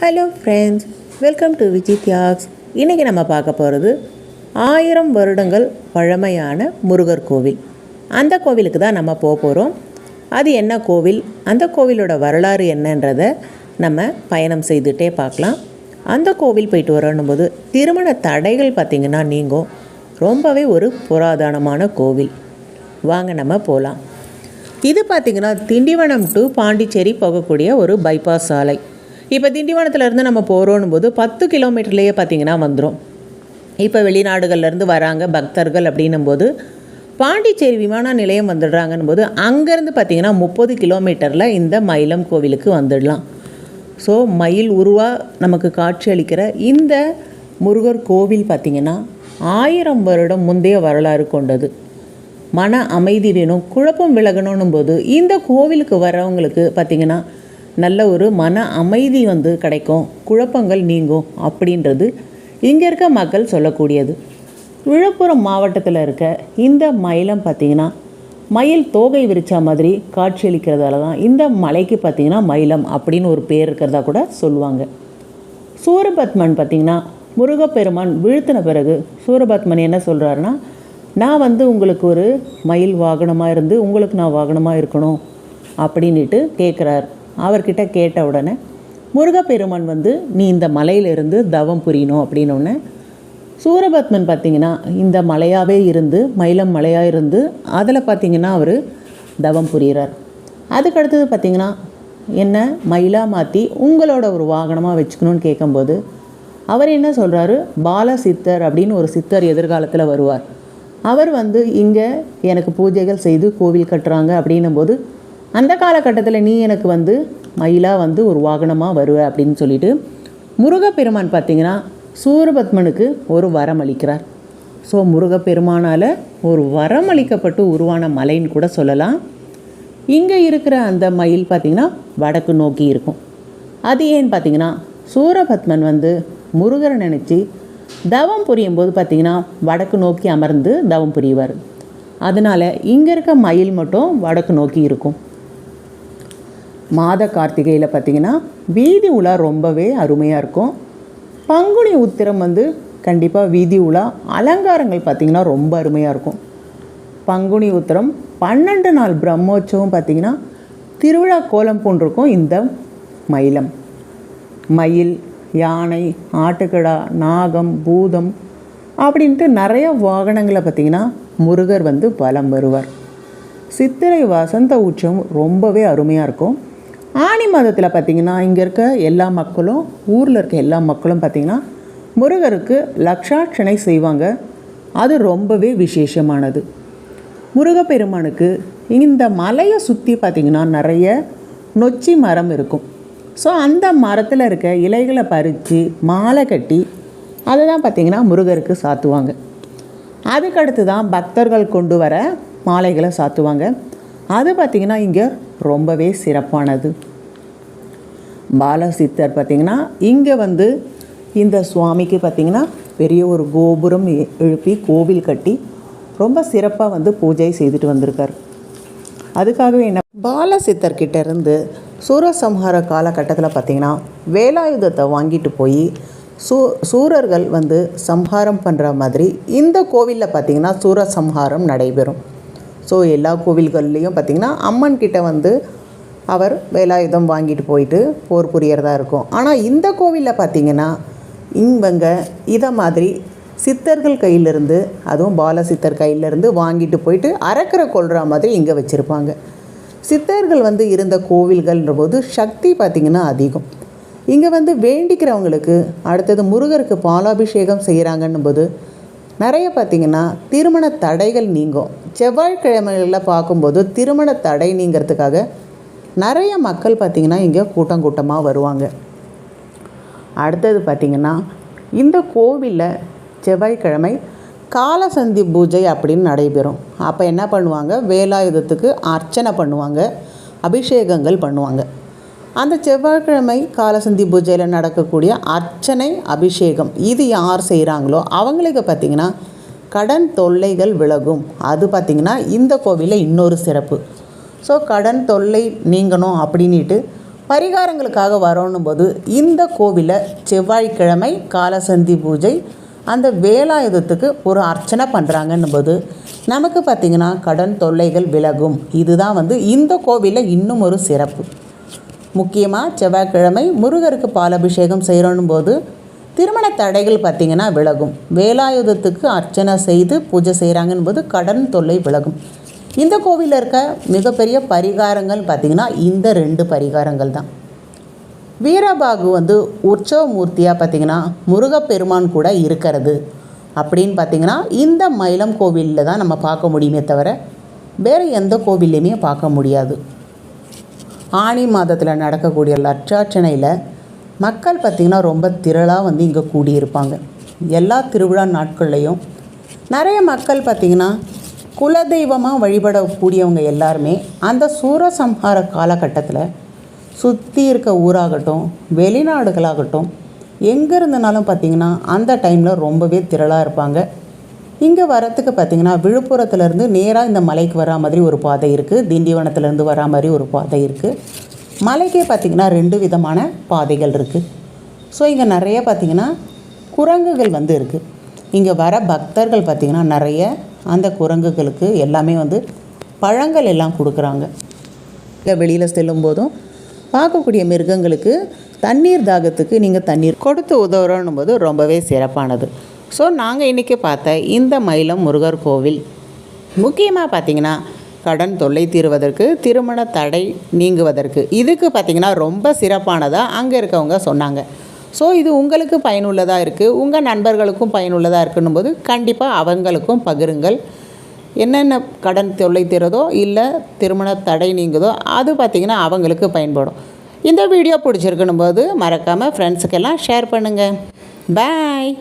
Hello friends welcome to Viji தியாக்ஸ் இன்றைக்கி நம்ம பார்க்க போகிறது ஆயிரம் வருடங்கள் பழமையான முருகர் கோவில். அந்த கோவிலுக்கு தான் நம்ம போக போகிறோம் அது என்ன கோவில்? அந்த கோவிலோட வரலாறு என்னன்றதை நம்ம பயணம் செய்துகிட்டே பார்க்கலாம். அந்த கோவில் போயிட்டு வரணும் போது திருமண தடைகள் பார்த்திங்கன்னா நீங்கும். ரொம்பவே ஒரு புராதனமான கோவில். வாங்க நம்ம போகலாம் இது பார்த்திங்கன்னா திண்டிவனம் டு பாண்டிச்சேரி போகக்கூடிய ஒரு பைபாஸ் சாலை. இப்போ திண்டிவனத்துலேருந்து நம்ம போகிறோன்னும் போது பத்து கிலோமீட்டர்லேயே பார்த்திங்கன்னா வந்துடும் இப்போ வெளிநாடுகள்லேருந்து வராங்க பக்தர்கள் அப்படின்னும் போது பாண்டிச்சேரி விமான நிலையம் வந்துடுறாங்கன்னு போது அங்கேருந்து பார்த்திங்கன்னா முப்பது கிலோமீட்டரில் இந்த மயிலம் கோவிலுக்கு வந்துடலாம். ஸோ மயில் உருவாக நமக்கு காட்சி அளிக்கிற இந்த முருகர் கோவில் பார்த்திங்கன்னா ஆயிரம் வருடம் முந்தைய வரலாறு கொண்டது. மன அமைதி வேணும் குழப்பம் விலகணும் போது இந்த கோவிலுக்கு வரவங்களுக்கு பார்த்திங்கன்னா நல்ல ஒரு மன அமைதி வந்து கிடைக்கும். குழப்பங்கள் நீங்கும் அப்படின்றது இங்கே இருக்க மக்கள் சொல்லக்கூடியது. விழுப்புரம் மாவட்டத்தில் இருக்க இந்த மயிலம் பார்த்திங்கன்னா மயில் தோகை விரிச்சா மாதிரி காட்சியளிக்கிறதால தான் இந்த மலைக்கு பார்த்திங்கன்னா மயிலம் அப்படின்னு ஒரு பேர் இருக்கிறதா கூட சொல்லுவாங்க. சூரபத்மன் பார்த்திங்கன்னா முருகப்பெருமான் வீழ்த்தின பிறகு சூரபத்மன் என்ன சொல்கிறாருன்னா நான் வந்து உங்களுக்கு ஒரு மயில் வாகனமாக இருந்து உங்களுக்கு நான் வாகனமாக இருக்கணும் அப்படின்ட்டு கேட்குறார் அவர்கிட்ட கேட்ட உடனே முருகப்பெருமான் வந்து நீ இந்த மலையிலிருந்து தவம் புரியணும் அப்படின்னோடனே சூரபத்மன் பார்த்திங்கன்னா இந்த மலையாகவே இருந்து மயிலம் மலையாக இருந்து அதில் பார்த்திங்கன்னா அவர் தவம் புரிகிறார் அதுக்கு அடுத்தது பார்த்திங்கன்னா என்ன மயிலாக மாற்றி உங்களோட ஒரு வாகனமாக வச்சுக்கணும்னு கேட்கும்போது அவர் என்ன சொல்கிறாரு பால சித்தர் அப்படின்னு ஒரு சித்தர் எதிர்காலத்தில் வருவார். அவர் வந்து இங்கே எனக்கு பூஜைகள் செய்து கோவில் கட்டுறாங்க அப்படின்னும் போது அந்த காலகட்டத்தில் நீ எனக்கு வந்து மயிலாக வந்து ஒரு வாகனமாக வருவ அப்படின்னு சொல்லிட்டு முருகப்பெருமான் பார்த்திங்கன்னா சூரபத்மனுக்கு ஒரு வரம் அளிக்கிறார். ஸோ முருகப்பெருமானால் ஒரு வரம் அளிக்கப்பட்டு உருவான மலைன்னு கூட சொல்லலாம். இங்கே இருக்கிற அந்த மயில் பார்த்திங்கன்னா வடக்கு நோக்கி இருக்கும். அது ஏன்னு பார்த்திங்கன்னா சூரபத்மன் வந்து முருகரை நினச்சி தவம் புரியும் போது பார்த்திங்கன்னா வடக்கு நோக்கி அமர்ந்து தவம் புரிவார். அதனால் இங்கே இருக்க மயில் மட்டும் வடக்கு நோக்கி இருக்கும். மாத கார்த்திகையில் பார்த்திங்கன்னா வீதி உலா ரொம்பவே அருமையாக இருக்கும். பங்குனி உத்திரம் வந்து கண்டிப்பாக வீதி உலா அலங்காரங்கள் பார்த்திங்கன்னா ரொம்ப அருமையாக இருக்கும். பங்குனி உத்திரம் பன்னெண்டு நாள் பிரம்மோற்சவம் பார்த்திங்கன்னா திருவிழா கோலம் போன்றிருக்கும் இந்த மயிலம். மயில் யானை ஆட்டுக்கடா நாகம் பூதம் அப்படின்ட்டு நிறைய வாகனங்களை பார்த்திங்கன்னா முருகர் வந்து பலம் வருவார். சித்திரை வசந்த உற்சவம் ரொம்பவே அருமையாக இருக்கும். ஆனி மாதத்தில் பார்த்திங்கன்னா இங்கே இருக்க எல்லா மக்களும் ஊரில் இருக்க எல்லா மக்களும் பார்த்திங்கன்னா முருகருக்கு லக்ஷாட்சனை செய்வாங்க. அது ரொம்பவே விசேஷமானது. முருகப்பெருமானுக்கு இந்த மலையை சுற்றி பார்த்திங்கன்னா நிறைய நொச்சி மரம் இருக்கும். ஸோ அந்த மரத்தில் இருக்க இலைகளை பறித்து மாலை கட்டி அதை தான் பார்த்திங்கன்னா முருகருக்கு சாத்துவாங்க. அதுக்கடுத்து தான் பக்தர்கள் கொண்டு வர மாலைகளை சாத்துவாங்க. அது பார்த்திங்கன்னா இங்கே ரொம்பவே சிறப்பானது. பாலசித்தர் பார்த்திங்கன்னா இங்கே வந்து இந்த சுவாமிக்கு பார்த்திங்கன்னா பெரிய ஒரு கோபுரம் எழுப்பி கோவில் கட்டி ரொம்ப சிறப்பாக வந்து பூஜை செய்துட்டு வந்திருக்கார். அதுக்காகவே என்ன பாலசித்தர்கிட்ட இருந்து சூரசம்ஹார காலகட்டத்தில் பார்த்திங்கன்னா வேலாயுதத்தை வாங்கிட்டு போய் சூ சூரர்கள் வந்து சம்ஹாரம் பண்ணுற மாதிரி இந்த கோவிலில் பார்த்திங்கன்னா சூரசம்ஹாரம் நடைபெறும். ஸோ எல்லா கோவில்கள்லேயும் பார்த்திங்கன்னா அம்மன் கிட்ட வந்து அவர் வேலாயுதம் வாங்கிட்டு போயிட்டு போர் புரியறதா இருக்கும். ஆனால் இந்த கோவிலில் பார்த்திங்கன்னா இவங்க இதை மாதிரி சித்தர்கள் கையிலிருந்து அதுவும் பாலசித்தர் கையிலிருந்து வாங்கிட்டு போயிட்டு அறக்கரை கொள்கிற மாதிரி இங்கே வச்சுருப்பாங்க. சித்தர்கள் வந்து இருந்த கோவில்கள்ன்ற போது சக்தி பார்த்திங்கன்னா அதிகம். இங்கே வந்து வேண்டிக்கிறவங்களுக்கு அடுத்தது முருகருக்கு பாலாபிஷேகம் செய்கிறாங்கன்னும் போது நிறைய பார்த்திங்கன்னா திருமண தடைகள் நீங்கும். செவ்வாய்க்கிழமைகளில் பார்க்கும்போது திருமண தடை நீங்கிறதுக்காக நிறைய மக்கள் பார்த்திங்கன்னா இங்கே கூட்டம் கூட்டமாக வருவாங்க. அடுத்தது பார்த்திங்கன்னா இந்த கோவிலில் செவ்வாய்க்கிழமை காலசந்தி பூஜை அப்படின்னு நடைபெறும். அப்போ என்ன பண்ணுவாங்க? வேலாயுதத்துக்கு அர்ச்சனை பண்ணுவாங்க அபிஷேகங்கள் பண்ணுவாங்க. அந்த செவ்வாய்க்கிழமை காலசந்தி பூஜையில் நடக்கக்கூடிய அர்ச்சனை அபிஷேகம் இது யார் செய்கிறாங்களோ அவங்களுக்கு பார்த்திங்கன்னா கடன் தொல்லைகள் விலகும். அது பார்த்திங்கன்னா இந்த கோவிலில் இன்னொரு சிறப்பு. ஸோ கடன் தொல்லை நீங்கணும் அப்படின்ட்டு பரிகாரங்களுக்காக வரணும் போது இந்த கோவிலில் செவ்வாய்க்கிழமை காலசந்தி பூஜை அந்த வேலாயுதத்துக்கு ஒரு அர்ச்சனை பண்ணுறாங்கன்னும் போது நமக்கு பார்த்திங்கன்னா கடன் தொல்லைகள் விலகும். இதுதான் வந்து இந்த கோவிலில் இன்னும் ஒரு சிறப்பு. முக்கியமாக செவ்வாய்க்கிழமை முருகருக்கு பாலபிஷேகம் செய்கிறோன்னும் போது திருமண தடைகள் பார்த்திங்கன்னா விலகும். வேலாயுதத்துக்கு அர்ச்சனை செய்து பூஜை செய்கிறாங்கன்னு போது கடன் தொல்லை விலகும். இந்த கோவிலில் இருக்க மிகப்பெரிய பரிகாரங்கள் பார்த்திங்கன்னா இந்த ரெண்டு பரிகாரங்கள் தான். வீரபாகு வந்து உற்சவ மூர்த்தியாக பார்த்திங்கன்னா முருகப்பெருமான் கூட இருக்கிறது அப்படின்னு பார்த்திங்கன்னா இந்த மயிலம் கோவிலில் தான் நம்ம பார்க்க முடியுமே தவிர வேறு எந்த கோவில்லையுமே பார்க்க முடியாது. ஆனி மாதத்தில் நடக்கக்கூடிய லட்சார்ச்சனையில் மக்கள் பார்த்திங்கன்னா ரொம்ப திரளாக வந்து இங்கே கூடியிருப்பாங்க. எல்லா திருவிழா நாட்கள்லையும் நிறைய மக்கள் பார்த்திங்கன்னா குலதெய்வமாக வழிபடக்கூடியவங்க எல்லாருமே அந்த சூரசம்ஹார காலகட்டத்தில் சுற்றி இருக்க ஊராகட்டும் வெளிநாடுகளாகட்டும் எங்கே இருந்தனாலும் பார்த்திங்கன்னா அந்த டைமில் ரொம்பவே திரளாக இருப்பாங்க. இங்கே வரத்துக்கு பார்த்திங்கன்னா விழுப்புரத்துலேருந்து நேராக இந்த மலைக்கு வரா மாதிரி ஒரு பாதை இருக்குது. திண்டிவனத்துலேருந்து வரா மாதிரி ஒரு பாதை இருக்குது. மலைக்கே பார்த்திங்கன்னா ரெண்டு விதமான பாதைகள் இருக்குது ஸோ இங்கே நிறைய பார்த்திங்கன்னா குரங்குகள் வந்து இருக்குது இங்கே வர பக்தர்கள் பார்த்திங்கன்னா நிறைய அந்த குரங்குகளுக்கு எல்லாமே வந்து பழங்கள் எல்லாம் கொடுக்குறாங்க. இங்கே வெளியில் செல்லும் போதும் பார்க்கக்கூடிய மிருகங்களுக்கு தண்ணீர் தாகத்துக்கு நீங்கள் தண்ணீர் கொடுத்து உதவுறோன்னும் போது ரொம்பவே சிறப்பானது. ஸோ நாங்கள் இன்றைக்கி பார்த்த இந்த மயிலம் முருகர் கோவில். முக்கியமாக பார்த்தீங்கன்னா கடன் தொல்லை தீர்வதற்கு திருமண தடை நீங்குவதற்கு. இதுக்கு பார்த்திங்கன்னா ரொம்ப சிறப்பானதாக அங்கே இருக்கவங்க சொன்னாங்க. ஸோ இது உங்களுக்கு பயனுள்ளதாக இருக்குது உங்கள் நண்பர்களுக்கும் பயனுள்ளதாக இருக்குன்னும் போது கண்டிப்பாக அவங்களுக்கும் பகிருங்கள். என்னென்ன கடன் தொல்லை தீரதோ இல்லை திருமண தடை நீங்குதோ அது பார்த்திங்கன்னா அவங்களுக்கு பயன்படும். இந்த வீடியோ பிடிச்சிருக்குன்னும் போது மறக்காமல் ஃப்ரெண்ட்ஸுக்கெல்லாம் ஷேர் பண்ணுங்கள் பாய்